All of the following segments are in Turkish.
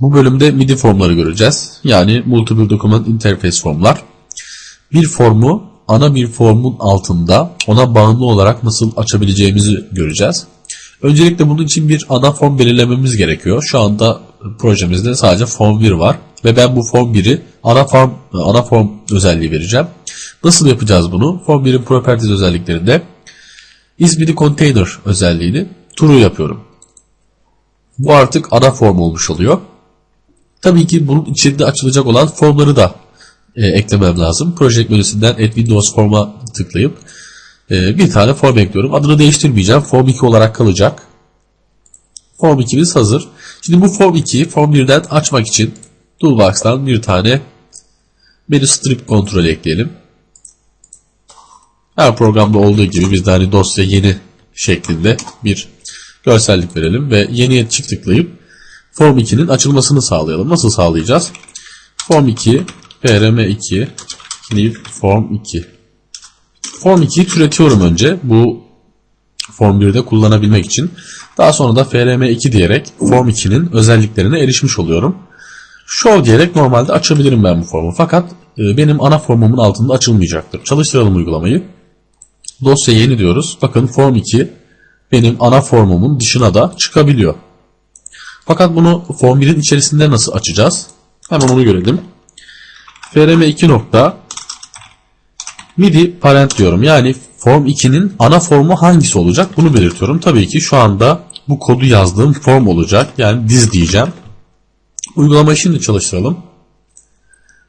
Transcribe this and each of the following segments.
Bu bölümde MIDI formları göreceğiz. Yani Multiple Document Interface formlar. Bir formu ana bir formun altında ona bağımlı olarak nasıl açabileceğimizi göreceğiz. Öncelikle bunun için bir ana form belirlememiz gerekiyor. Şu anda projemizde sadece form 1 var ve ben bu form 1'i ana form ana form özelliği vereceğim. Nasıl yapacağız bunu? Form 1'in properties özelliklerinde ismini container özelliğini true yapıyorum. Bu artık ana form olmuş oluyor. Tabii ki bunun içinde açılacak olan formları da e, eklemem lazım. Project menüsünden Add Windows Form'a tıklayıp e, bir tane form ekliyorum. Adını değiştirmeyeceğim. Form 2 olarak kalacak. Form 2'miz hazır. Şimdi bu Form 2'yi Form 1'den açmak için Toolbox'tan bir tane menü strip kontrolü ekleyelim. Her programda olduğu gibi biz de hani dosya yeni şeklinde bir görsellik verelim ve yeniye çift tıklayıp Form 2'nin açılmasını sağlayalım. Nasıl sağlayacağız? Form 2 PRM2 New Form 2 Form 2'yi türetiyorum önce bu Form 1'de kullanabilmek için. Daha sonra da FRM2 diyerek Form 2'nin özelliklerine erişmiş oluyorum. Show diyerek normalde açabilirim ben bu formu. Fakat e, benim ana formumun altında açılmayacaktır. Çalıştıralım uygulamayı. Dosya yeni diyoruz. Bakın Form 2 benim ana formumun dışına da çıkabiliyor. Fakat bunu Form 1'in içerisinde nasıl açacağız? Hemen onu görelim. FRM2 nokta MIDI parent diyorum. Yani Form 2'nin ana formu hangisi olacak? Bunu belirtiyorum. Tabii ki şu anda bu kodu yazdığım form olacak. Yani diz diyeceğim. Uygulamayı şimdi çalıştıralım.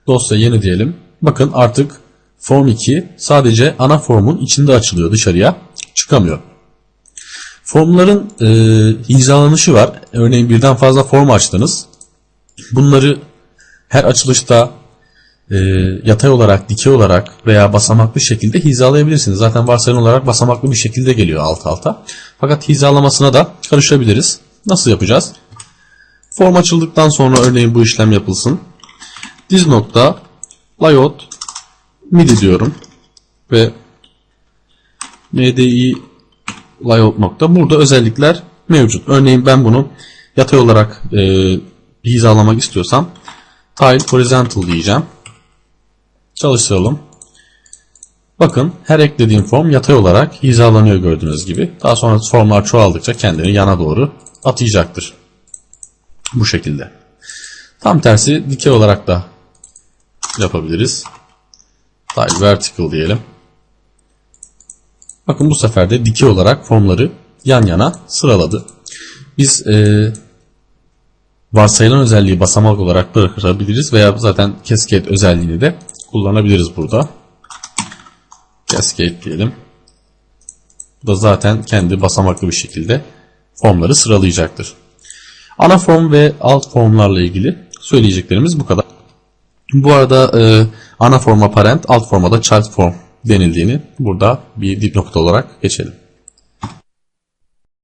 Dosya yeni diyelim. Bakın artık Form 2 sadece ana formun içinde açılıyor dışarıya. Çıkamıyor. Formların e, hizalanışı var. Örneğin birden fazla form açtınız. Bunları her açılışta e, yatay olarak, dikey olarak veya basamaklı şekilde hizalayabilirsiniz. Zaten varsayılan olarak basamaklı bir şekilde geliyor alt alta. Fakat hizalamasına da karışabiliriz. Nasıl yapacağız? Form açıldıktan sonra örneğin bu işlem yapılsın. Diz nokta layout midi diyorum ve mdi layout nokta burada özellikler mevcut. Örneğin ben bunu yatay olarak e, hizalamak istiyorsam tile horizontal diyeceğim. Çalıştıralım. Bakın her eklediğim form yatay olarak hizalanıyor gördüğünüz gibi. Daha sonra formlar çoğaldıkça kendini yana doğru atayacaktır. Bu şekilde. Tam tersi dikey olarak da yapabiliriz. Tile vertical diyelim. Bakın bu sefer de dikey olarak formları yan yana sıraladı. Biz e, varsayılan özelliği basamak olarak bırakabiliriz veya zaten cascade özelliğini de kullanabiliriz burada. Cascade diyelim. Bu da zaten kendi basamaklı bir şekilde formları sıralayacaktır. Ana form ve alt formlarla ilgili söyleyeceklerimiz bu kadar. Bu arada e, ana forma parent, alt forma da child form denildiğini burada bir dipnokta olarak geçelim.